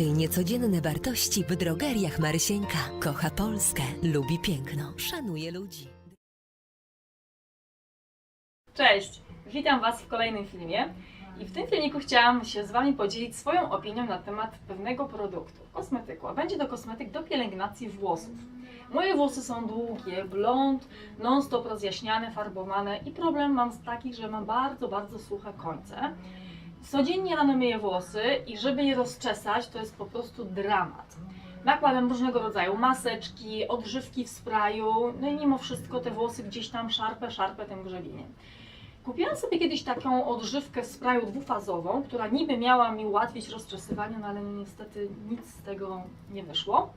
Odkryj niecodzienne wartości w drogeriach Marysieńka. Kocha Polskę, lubi piękno, szanuje ludzi. Cześć! Witam Was w kolejnym filmie. I w tym filmiku chciałam się z Wami podzielić swoją opinią na temat pewnego produktu, kosmetyku. A będzie to kosmetyk do pielęgnacji włosów. Moje włosy są długie, blond, non-stop rozjaśniane, farbowane i problem mam taki, że mam bardzo, bardzo suche końce. Codziennie rano myję włosy i żeby je rozczesać, to jest po prostu dramat. Nakładam różnego rodzaju maseczki, odżywki w sprayu, no i mimo wszystko te włosy gdzieś tam szarpę, szarpę tym grzebieniem. Kupiłam sobie kiedyś taką odżywkę w sprayu dwufazową, która niby miała mi ułatwić rozczesywanie, no ale niestety nic z tego nie wyszło.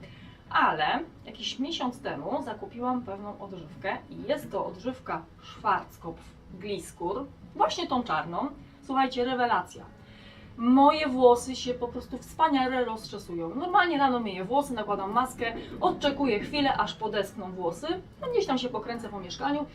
Ale jakiś miesiąc temu zakupiłam pewną odżywkę i jest to odżywka Schwarzkopf Gliskur, właśnie tą czarną. Słuchajcie, rewelacja. Moje włosy się po prostu wspaniale rozczesują. Normalnie rano myję włosy, nakładam maskę, odczekuję chwilę, aż podeschną włosy, no gdzieś tam się pokręcę po mieszkaniu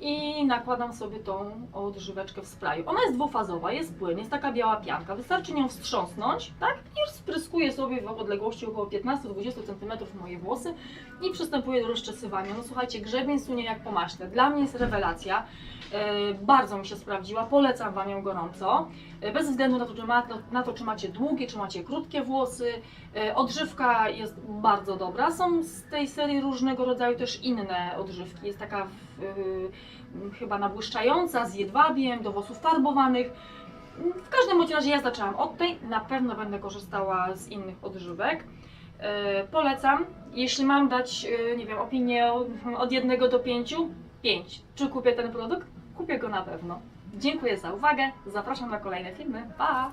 i nakładam sobie tą odżyweczkę w sprayu. Ona jest dwufazowa, jest płyn, jest taka biała pianka. Wystarczy nią wstrząsnąć, tak? I spryskuję sobie w odległości około 15-20 cm moje włosy i przystępuję do rozczesywania. No słuchajcie, grzebień sunie jak po maśle. Dla mnie jest rewelacja. E, bardzo mi się sprawdziła, polecam Wam ją gorąco. E, bez względu na to, czy ma, na to, czy macie długie, czy macie krótkie włosy. E, odżywka jest bardzo dobra. Są z tej serii różnego rodzaju też inne odżywki. Jest taka w, chyba nabłyszczająca z jedwabiem, do włosów farbowanych. W każdym razie ja zaczęłam od tej, na pewno będę korzystała z innych odżywek. E, polecam. Jeśli mam dać, e, nie wiem, opinię od 1 do 5, 5. Czy kupię ten produkt? Kupię go na pewno. Dziękuję za uwagę. Zapraszam na kolejne filmy. Pa!